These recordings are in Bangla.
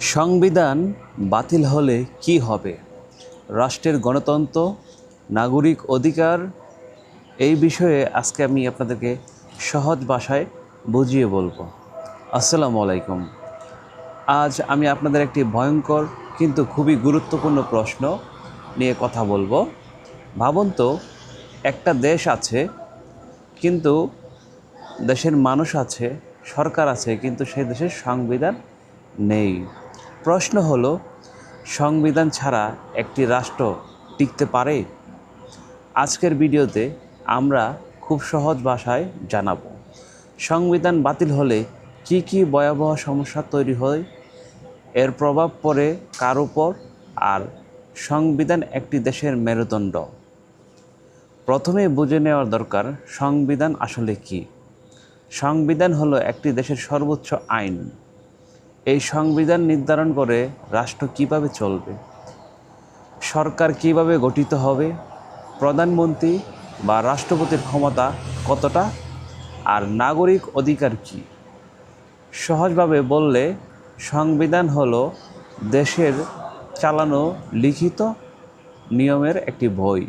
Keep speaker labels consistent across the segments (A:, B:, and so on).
A: সংবিধান বাতিল হলে কি হবে? রাষ্ট্রের গণতন্ত্র, নাগরিক অধিকার, এই বিষয়ে আজকে আমি আপনাদেরকে সহজ ভাষায় বুঝিয়ে বলব। আসসালামু আলাইকুম। আজ আমি আপনাদের একটি ভয়ঙ্কর কিন্তু খুবই গুরুত্বপূর্ণ প্রশ্ন নিয়ে কথা বলব। ভাবুন তো, একটা দেশ আছে, কিন্তু দেশের মানুষ আছে, সরকার আছে, কিন্তু সেই দেশের সংবিধান নেই। প্রশ্ন হলো, সংবিধান ছাড়া একটি রাষ্ট্র টিকতে পারে? আজকের ভিডিওতে আমরা খুব সহজ ভাষায় জানাব, সংবিধান বাতিল হলে কি কি ভয়াবহ সমস্যা তৈরি হয়, এর প্রভাব পড়ে কার উপর, আর সংবিধান একটি দেশের মেরুদণ্ড। প্রথমে বুঝে নেওয়ার দরকার, সংবিধান আসলে কি? সংবিধান হলো একটি দেশের সর্বোচ্চ আইন। এই সংবিধান নির্ধারণ করে রাষ্ট্র কীভাবে চলবে? সরকার কীভাবে গঠিত হবে? প্রধানমন্ত্রী বা রাষ্ট্রপতির ক্ষমতা কতটা? আর নাগরিক অধিকার কি? সহজভাবে বললে সংবিধান হল দেশের চালানো লিখিত নিয়মের একটি বই।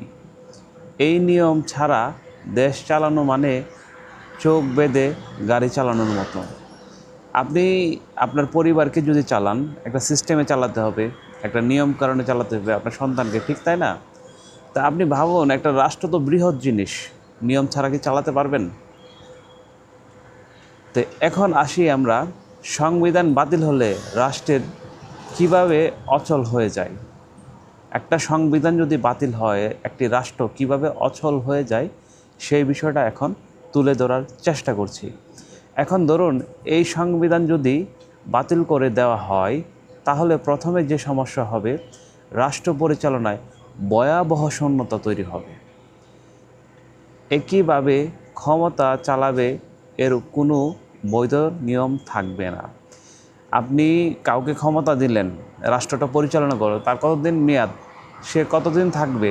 A: এই নিয়ম ছাড়া দেশ চালানো মানে চোখ বেঁধে গাড়ি চালানোর মতো। আপনি আপনার পরিবারকে যদি চালান, একটা সিস্টেমে চালাতে হবে, একটা নিয়ম কারণে চালাতে হবে আপনার সন্তানকে, ঠিক তাই না? তা আপনি ভাবুন, একটা রাষ্ট্র তো বৃহৎ জিনিস, নিয়ম ছাড়া কি চালাতে পারবেন? তো এখন আসি আমরা, সংবিধান বাতিল হলে রাষ্ট্রের কীভাবে অচল হয়ে যায়? একটা সংবিধান যদি বাতিল হয়, একটি রাষ্ট্র কীভাবে অচল হয়ে যায়, সেই বিষয়টা এখন তুলে ধরার চেষ্টা করছি। এখন ধরুন, এই সংবিধান যদি বাতিল করে দেওয়া হয়, তাহলে প্রথমে যে সমস্যা হবে, রাষ্ট্র পরিচালনায় ভয়াবহ শূন্যতা তৈরি হবে। একইভাবে ক্ষমতা চালাবে এর কোনো বৈধ নিয়ম থাকবে না। আপনি কাউকে ক্ষমতা দিলেন, রাষ্ট্রটা পরিচালনা করো তার কতদিন মেয়াদ? সে কতদিন থাকবে?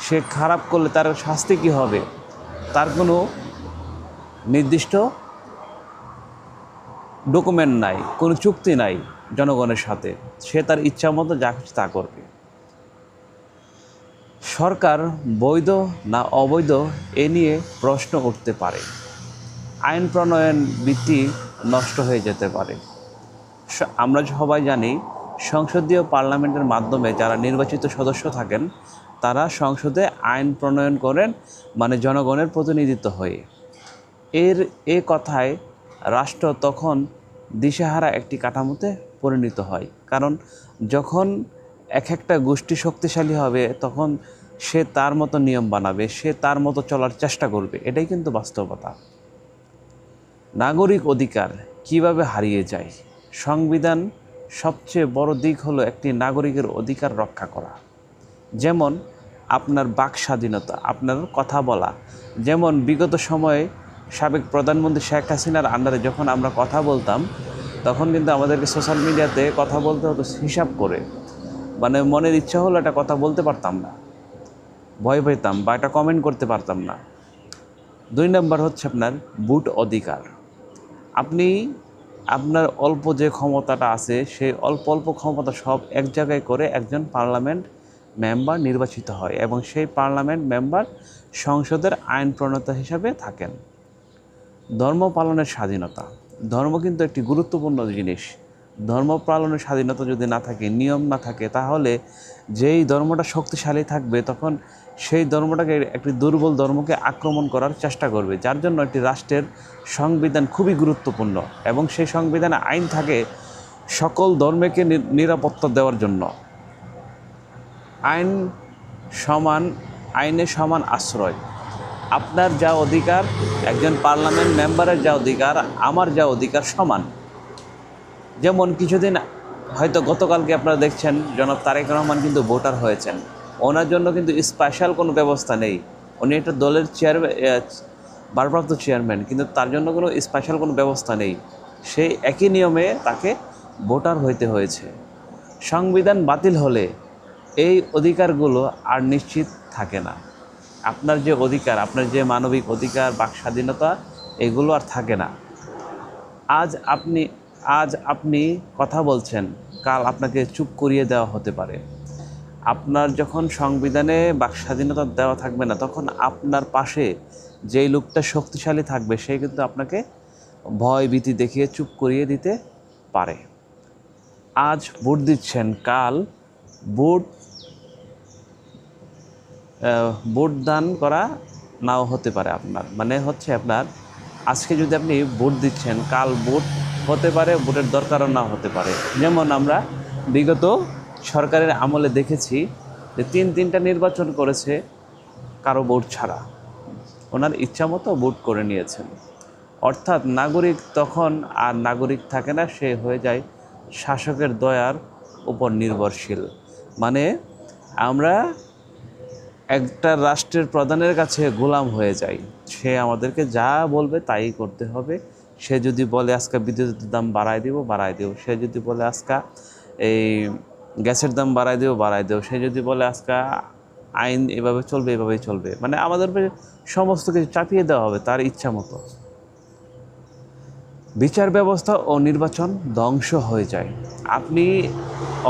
A: সে খারাপ করলে তার শাস্তি কী হবে? তার কোনো নির্দিষ্ট ডকুমেন্ট নাই, কোনো চুক্তি নাই জনগণের সাথে। সে তার ইচ্ছা মতো যা খুশি তা করবে। সরকার বৈধ না অবৈধ এ নিয়ে প্রশ্ন উঠতে পারে। আইন প্রণয়ন বৃত্তি নষ্ট হয়ে যেতে পারে। আমরা সবাই জানি, সংসদীয় পার্লামেন্টের মাধ্যমে যারা নির্বাচিত সদস্য থাকেন, তারা সংসদে আইন প্রণয়ন করেন মানে জনগণের প্রতিনিধিত্ব হয়ে। এর এ কথায় রাষ্ট্র তখন দিশেহারা একটি কাঠামোতে পরিণত হয়। কারণ যখন এক একটা গোষ্ঠী শক্তিশালী হবে, তখন সে তার মতো নিয়ম বানাবে, সে তার মতো চলার চেষ্টা করবে। এটাই কিন্তু বাস্তবতা। নাগরিক অধিকার কীভাবে হারিয়ে যায়? সংবিধান সবচেয়ে বড় দিক হলো একটি নাগরিকের অধিকার রক্ষা করা। যেমন আপনার বাক স্বাধীনতা, আপনার কথা বলা। যেমন বিগত সময়ে সাবেক প্রধানমন্ত্রী শেখ হাসিনার আন্ডারে যখন আমরা কথা বলতাম, তখন কিন্তু আমাদেরকে সোশ্যাল মিডিয়াতে কথা বলতে হতো হিসাব করে। মানে মনের ইচ্ছা হলো একটা কথা বলতে পারতাম না। ভয় পেতাম বা একটা কমেন্ট করতে পারতাম না। দুই নম্বর হচ্ছে আপনার বুট অধিকার। আপনি আপনার অল্প যে ক্ষমতাটা আছে, সেই অল্প অল্প ক্ষমতা সব এক জায়গায় করে একজন পার্লামেন্ট মেম্বার নির্বাচিত হয় এবং সেই পার্লামেন্ট মেম্বার সংসদের আইন প্রণেতা হিসাবে থাকেন। ধর্ম পালনের স্বাধীনতা। ধর্ম কিন্তু একটি গুরুত্বপূর্ণ জিনিস। ধর্ম পালনের স্বাধীনতা যদি না থাকে, নিয়ম না থাকে, তাহলে যেই ধর্মটা শক্তিশালী থাকবে, তখন সেই ধর্মটাকে একটি দুর্বল ধর্মকে আক্রমণ করার চেষ্টা করবে, যার জন্য একটি রাষ্ট্রের সংবিধান খুবই গুরুত্বপূর্ণ এবং সেই সংবিধানে আইন থাকে সকল ধর্মকে নিরাপত্তা দেওয়ার জন্য। আইন সমান, আইনে সমান আশ্রয়। আপনার যা অধিকার, একজন পার্লামেন্ট মেম্বারের যা অধিকার, আমার যা অধিকার সমান। যেমন কিছুদিন হয়তো গতকালকে আপনারা দেখছেন, জনাব তারেক রহমান কিন্তু ভোটার হয়েছেন। ওনার জন্য কিন্তু স্পেশাল কোনো ব্যবস্থা নেই। উনি একটা দলের চেয়ার ভারপ্রাপ্ত চেয়ারম্যান কিন্তু তার জন্য কোনো স্পেশাল কোনো ব্যবস্থা নেই। সেই একই নিয়মে তাকে ভোটার হইতে হয়েছে। সংবিধান বাতিল হলে এই অধিকারগুলো আর নিশ্চিত থাকে না। আপনার যে অধিকার, আপনার যে মানবিক অধিকার, বাক স্বাধীনতা, এগুলো আর থাকে না। আজ আপনি আজ আপনি কথা বলছেন, কাল আপনাকে চুপ করিয়ে দেওয়া হতে পারে। আপনার যখন সংবিধানে বাক স্বাধীনতা দেওয়া থাকবে না, তখন আপনার পাশে যেই লোকটা শক্তিশালী থাকবে, সে কিন্তু আপনাকে ভয় ভীতি দেখিয়ে চুপ করিয়ে দিতে পারে। আজ ভোট দিচ্ছেন, কাল ভোট ভোট দান করা নাও হতে পারে আপনার। মানে হচ্ছে আপনার, আজকে যদি আপনি ভোট দিচ্ছেন, কাল ভোট হতে পারে, ভোটের দরকারও না হতে পারে। যেমন আমরা বিগত সরকারের আমলে দেখেছি যে তিন তিনটা নির্বাচন করেছে কারও ভোট ছাড়া। ওনার ইচ্ছা মতো ভোট করে নিয়েছেন। অর্থাৎ নাগরিক তখন আর নাগরিক থাকে না, সে হয়ে যায় শাসকের দয়ার উপর নির্ভরশীল। মানে আমরা একটা রাষ্ট্রের প্রধানের কাছে গোলাম হয়ে যাই। সে আমাদেরকে যা বলবে তাই করতে হবে। সে যদি বলে আজকে বিদ্যুতের দাম বাড়ায় দিব, বাড়ায় দেব। সে যদি বলে আজকে এই গ্যাসের দাম বাড়ায় দেব বাড়ায় দেব। সে যদি বলে আজকে আইন এভাবে চলবে, এভাবেই চলবে। মানে আমাদের উপরে সমস্ত কিছু চাপিয়ে দেওয়া হবে তার ইচ্ছা মতো। বিচার ব্যবস্থা ও নির্বাচন ধ্বংস হয়ে যায়। আপনি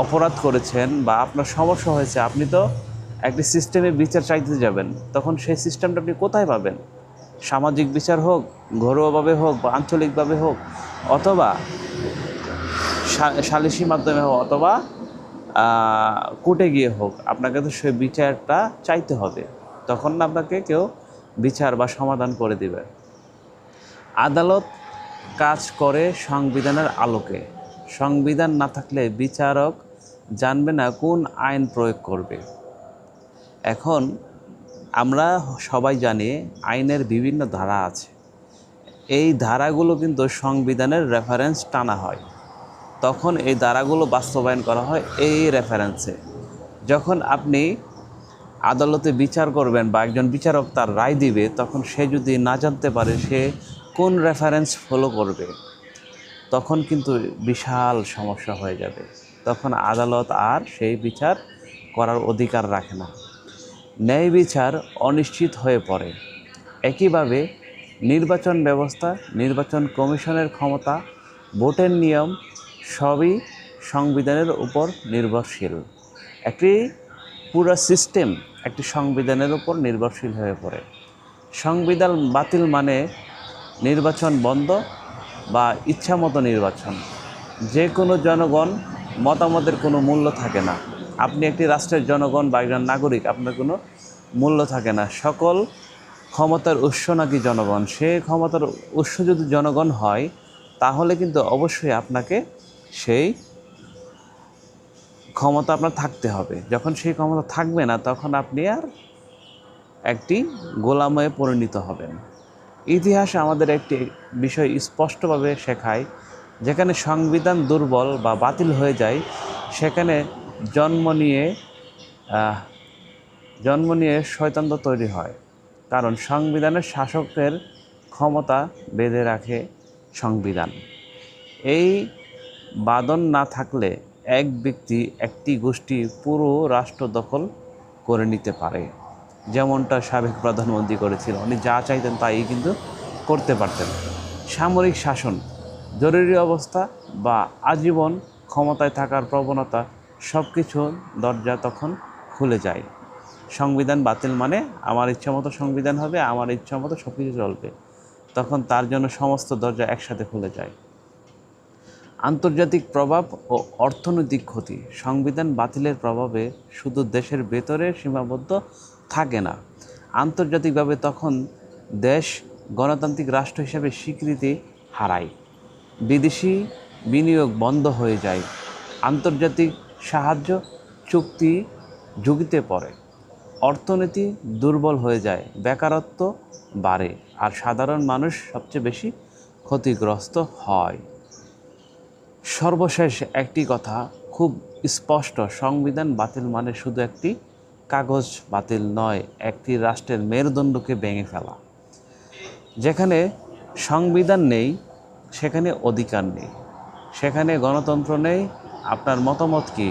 A: অপরাধ করেছেন বা আপনার সমস্যা হয়েছে, আপনি তো একটি সিস্টেমে বিচার চাইতে যাবেন, তখন সেই সিস্টেমটা আপনি কোথায় পাবেন? সামাজিক বিচার হোক, ঘরোয়াভাবে হোক বা আঞ্চলিকভাবে হোক, অথবা সালিসি মাধ্যমে হোক অথবা কোর্টে গিয়ে হোক, আপনাকে তো সেই বিচারটা চাইতে হবে। তখন না আপনাকে কেউ বিচার বা সমাধান করে দিবে। আদালত কাজ করে সংবিধানের আলোকে। সংবিধান না থাকলে বিচারক জানবে না কোন আইন প্রয়োগ করবে। এখন আমরা সবাই জানি আইনের বিভিন্ন ধারা আছে। এই ধারাগুলো কিন্তু সংবিধানের রেফারেন্স টানা হয়। তখন এই ধারাগুলো বাস্তবায়ন করা হয় এই রেফারেন্সে যখন আপনি আদালতে বিচার করবেন বা একজন বিচারক তার রায় দিবে, তখন সে যদি না জানতে পারে সে কোন রেফারেন্স ফলো করবে, তখন কিন্তু বিশাল সমস্যা হয়ে যাবে। তখন আদালত আর সেই বিচার করার অধিকার রাখে না। ন্যায় বিচার অনিশ্চিত হয়ে পড়ে। একইভাবে নির্বাচন ব্যবস্থা, নির্বাচন কমিশনের ক্ষমতা, ভোটের নিয়ম সবই সংবিধানের উপর নির্ভরশীল। একটি পুরো সিস্টেম একটি সংবিধানের উপর নির্ভরশীল হয়ে পড়ে। সংবিধান বাতিল মানে নির্বাচন বন্ধ বা ইচ্ছামতো নির্বাচন। যে কোনো জনগণ মতামতের কোনো মূল্য থাকে না। আপনি একটি রাষ্ট্রের জনগণ বা একজন নাগরিক, আপনার কোনো মূল্য থাকে না। সকল ক্ষমতার উৎস নাকি জনগণ? সে ক্ষমতার উৎস যদি জনগণ হয়, তাহলে কিন্তু অবশ্যই আপনাকে সেই ক্ষমতা আপনার থাকতে হবে। যখন সেই ক্ষমতা থাকবে না, তখন আপনি আর একটি গোলাময়ে পরিণত হবেন। ইতিহাস আমাদের একটি বিষয় স্পষ্টভাবে শেখায়, যেখানে সংবিধান দুর্বল বা বাতিল হয়ে যায়, সেখানে জন্ম নিয়ে জন্ম নিয়ে শয়তান্ত তৈরি হয়। কারণ সংবিধানের শাসকের ক্ষমতা বেঁধে রাখে সংবিধান। এই বাদন না থাকলে এক ব্যক্তি একটি গোষ্ঠী পুরো রাষ্ট্র দখল করে নিতে পারে। যেমনটা সাবেক প্রধানমন্ত্রী করেছিল, উনি যা চাইতেন তাই কিন্তু করতে পারতেন। সামরিক শাসন, জরুরি অবস্থা বা আজীবন ক্ষমতায় থাকার প্রবণতা সব কিছু দরজা তখন খুলে যায়। সংবিধান বাতিল মানে আমার ইচ্ছা মতো সংবিধান হবে, আমার ইচ্ছা মতো সব কিছু চলবে। তখন তার জন্য সমস্ত দরজা একসাথে খুলে যায়। আন্তর্জাতিক প্রভাব ও অর্থনৈতিক ক্ষতি। সংবিধান বাতিলের প্রভাবে শুধু দেশের ভেতরে সীমাবদ্ধ থাকে না, আন্তর্জাতিকভাবে তখন দেশ গণতান্ত্রিক রাষ্ট্র হিসেবে স্বীকৃতি হারায়। বিদেশি বিনিয়োগ বন্ধ হয়ে যায়। আন্তর্জাতিক সাহায্য চুক্তি ঝুঁকিতে পড়ে। অর্থনীতি দুর্বল হয়ে যায়, বেকারত্ব বাড়ে আর সাধারণ মানুষ সবচেয়ে বেশি ক্ষতিগ্রস্ত হয়। সর্বশেষ একটি কথা, খুব স্পষ্ট, সংবিধান বাতিল মানে শুধু একটি কাগজ বাতিল নয়, একটি রাষ্ট্রের মেরুদণ্ডকে ভেঙে ফেলা। যেখানে সংবিধান নেই, সেখানে অধিকার নেই, সেখানে গণতন্ত্র নেই আপনার মতামত কি?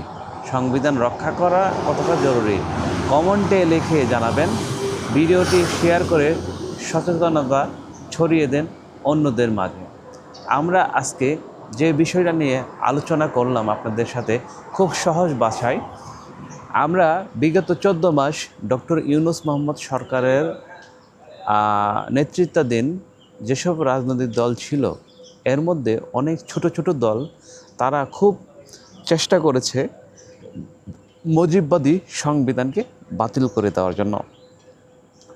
A: সংবিধান রক্ষা করা কতটা জরুরি? কমেন্টে লিখে জানাবেন। ভিডিওটি শেয়ার করে সচেতনতা ছড়িয়ে দেন অন্যদের মাঝে। আমরা আজকে যে বিষয়টা নিয়ে আলোচনা করলাম আপনাদের সাথে খুব সহজ ভাষায়, আমরা বিগত চোদ্দ মাস ডক্টর ইউনুস মোহাম্মদ সরকারের নেতৃত্বাধীন যেসব রাজনৈতিক দল ছিল, এর মধ্যে অনেক ছোট ছোট দল, তারা খুব চেষ্টা করেছে মজিববাদী সংবিধানকে বাতিল করে দেওয়ার জন্য।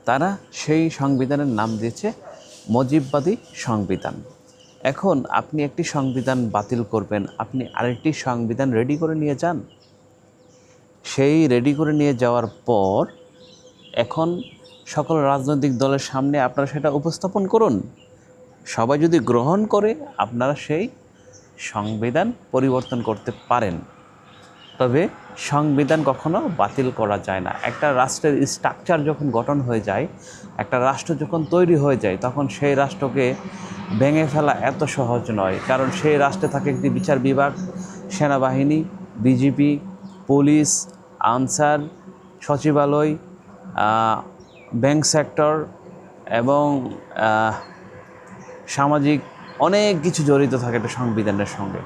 A: তারা সেই সংবিধানের নাম দিয়েছে মজিববাদী সংবিধান। এখন আপনি একটি সংবিধান বাতিল করবেন, আপনি আরেকটি সংবিধান রেডি করে নিয়ে যান। সেই রেডি করে নিয়ে যাওয়ার পর এখন সকল রাজনৈতিক দলের সামনে আপনারা সেটা উপস্থাপন করুন। সবাই যদি গ্রহণ করে, আপনারা সেই সংবিধান পরিবর্তন করতে পারেন। তবে সংবিধান কখনো বাতিল করা যায় না। একটা রাষ্ট্রের স্ট্রাকচার যখন গঠন হয়ে যায়, একটা রাষ্ট্র যখন তৈরি হয়ে যায়, তখন সেই রাষ্ট্রকে ভেঙে ফেলা এত সহজ নয়। কারণ সেই রাষ্ট্রে থাকে একটি বিচার বিভাগ, সেনাবাহিনী বিজিপি পুলিশ আনসার, সচিবালয় ব্যাংক সেক্টর এবং সামাজিক অনেক কিছু জড়িত থাকে একটা সংবিধানের সঙ্গে।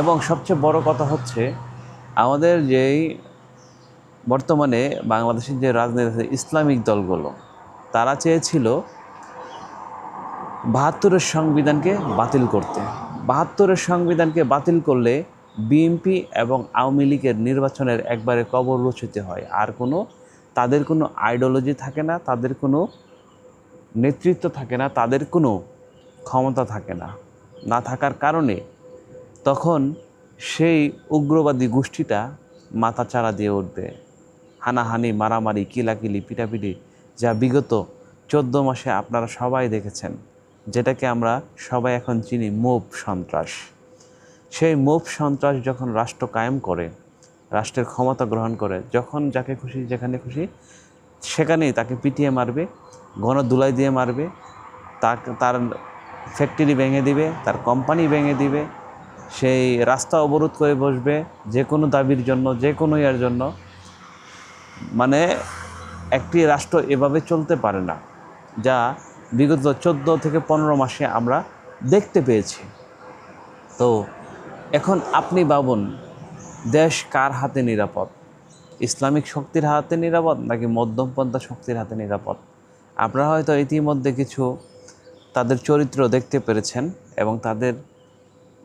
A: এবং সবচেয়ে বড় কথা হচ্ছে, আমাদের যেই বর্তমানে বাংলাদেশের যে রাজনীতি ইসলামিক দলগুলো, তারা চেয়েছিল বাহাত্তরের সংবিধানকে বাতিল করতে। বাহাত্তরের সংবিধানকে বাতিল করলে বিএনপি এবং আওয়ামী লীগের নির্বাচনের একবারে কবর রচিত হয়। আর কোনো, তাদের কোনো আইডিওলজি থাকে না, তাদের কোনো নেতৃত্ব থাকে না, তাদের কোনো ক্ষমতা থাকে না না থাকার কারণে তখন সেই উগ্রবাদী গোষ্ঠীটা মাথা চারা দিয়ে উঠবে। হানাহানি, মারামারি, কিলাকিলি, পিটাপিটি যা বিগত চোদ্দ মাসে আপনারা সবাই দেখেছেন, যেটাকে আমরা সবাই এখন চিনি মোব সন্ত্রাস। সেই মোব সন্ত্রাস যখন রাষ্ট্র কায়েম করে, রাষ্ট্রের ক্ষমতা গ্রহণ করে, যখন যাকে খুশি, যেখানে খুশি, সেখানেই তাকে পিটিয়ে মারবে গণ দুলাই দিয়ে মারবে তার ফ্যাক্টরি ভেঙে দিবে, তার কোম্পানি ভেঙে দিবে, সেই রাস্তা অবরোধ করে বসবে যে কোনো দাবির জন্য, যে কোনো ইয়ার জন্য। মানে একটি রাষ্ট্র এভাবে চলতে পারে না, যা বিগত চোদ্দ থেকে পনেরো মাসে আমরা দেখতে পেয়েছি। তো এখন আপনি ভাবুন, দেশ কার হাতে নিরাপদ? ইসলামিক শক্তির হাতে নিরাপদ নাকি মধ্যমপন্থা শক্তির হাতে নিরাপদ? আপনারা হয়তো ইতিমধ্যে কিছু তাদের চরিত্র দেখতে পেরেছেন এবং তাদের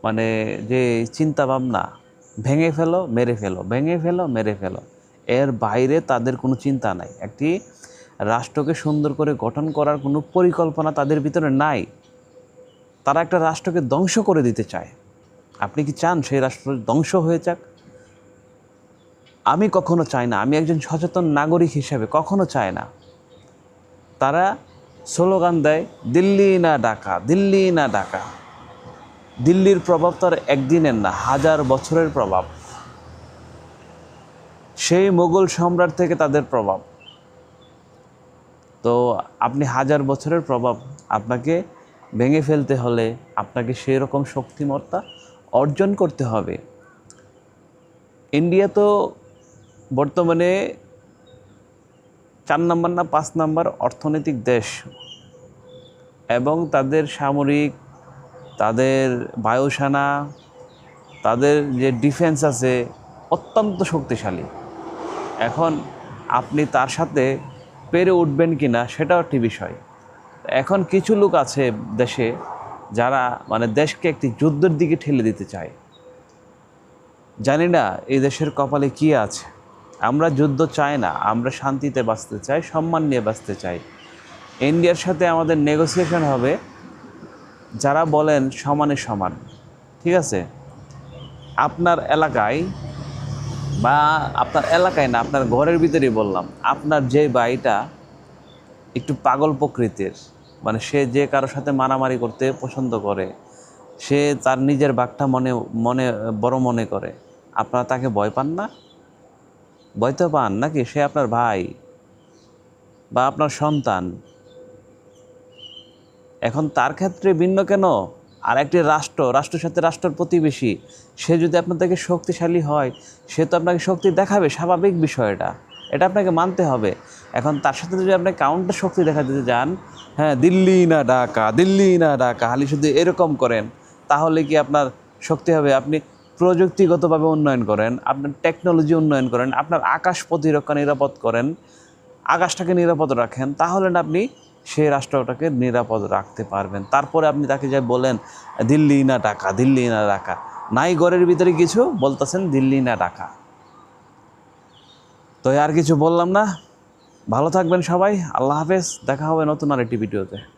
A: মানে যে চিন্তা ভাবনা ভেঙে ফেলো, মেরে ফেলো, ভেঙে ফেলো, মেরে ফেলো, এর বাইরে তাদের কোনো চিন্তা নাই। একটি রাষ্ট্রকে সুন্দর করে গঠন করার কোনো পরিকল্পনা তাদের ভিতরে নাই। তারা একটা রাষ্ট্রকে ধ্বংস করে দিতে চায়। আপনি কি চান সেই রাষ্ট্র ধ্বংস হয়ে যাক? আমি কখনো চাই না। আমি একজন সচেতন নাগরিক হিসেবে কখনো চাই না। তারা স্লোগান দেয়, দিল্লি না ঢাকা, দিল্লি না ঢাকা। দিল্লির প্রভাব তার একদিনের না, হাজার বছরের প্রভাব। সেই মোগল সম্রাট থেকে তাদের প্রভাব। তো আপনি হাজার বছরের প্রভাব, আপনাকে ভেঙে ফেলতে হলে আপনাকে সেই রকম শক্তিমত্তা অর্জন করতে হবে। ইন্ডিয়া তো বর্তমানে চার নম্বর না পাঁচ নম্বর অর্থনৈতিক দেশ এবং তাদের সামরিক, তাদের বায়ুসেনা, তাদের যে ডিফেন্স আছে অত্যন্ত শক্তিশালী। এখন আপনি তার সাথে পেরে উঠবেন কি না সেটাও একটি বিষয়। এখন কিছু লোক আছে দেশে যারা মানে দেশকে একটি যুদ্ধের দিকে ঠেলে দিতে চায়। জানি না এই দেশের কপালে কি আছে। আমরা যুদ্ধ চাই না, আমরা শান্তিতে বাঁচতে চাই, সম্মান নিয়ে বাঁচতে চাই। ইন্ডিয়ার সাথে আমাদের নেগোসিয়েশন হবে, যারা বলেন সমানে সমান, ঠিক আছে? আপনার এলাকায় বা আপনার এলাকায় না, আপনার ঘরের ভিতরেই বললাম, আপনার যে বাড়িটা একটু পাগল প্রকৃতির মানে সে যে কারোর সাথে মারামারি করতে পছন্দ করে, সে তার নিজের বাঘটা মনে মনে, বড় মনে করে, আপনারা তাকে ভয় পান না? তো পান নাকি সে আপনার ভাই বা আপনার সন্তান? এখন তার ক্ষেত্রে ভিন্ন কেন? আর একটি রাষ্ট্র, রাষ্ট্রের সাথে রাষ্ট্রের প্রতিবেশী, সে যদি আপনার থেকে শক্তিশালী হয়, সে তো আপনাকে শক্তি দেখাবে, স্বাভাবিক বিষয় এটা আপনাকে মানতে হবে। এখন তার সাথে যদি আপনি কাউন্টার শক্তি দেখা দিতে যান হ্যাঁ দিল্লি না ঢাকা, দিল্লি না ঢাকা, খালি শুধু এরকম করেন, তাহলে কি আপনার শক্তি হবে? আপনি প্রযুক্তিগতভাবে উন্নয়ন করেন, আপনার টেকনোলজি উন্নয়ন করেন, আপনার আকাশ প্রতিরক্ষা নিরাপদ করেন, আকাশটাকে নিরাপদ রাখেন, তাহলে আপনি সেই রাষ্ট্রটাকে নিরাপদ রাখতে পারবেন। তারপরে আপনি তাকে যা বলেন দিল্লি না ঢাকা, দিল্লি না ঢাকা। নাই ঘরের ভিতরে কিছু বলতেছেন, দিল্লি না ঢাকা। তো আর কিছু বললাম না। ভালো থাকবেন সবাই, আল্লাহ হাফেজ, দেখা হবে নতুন আরেকটি ভিডিওতে।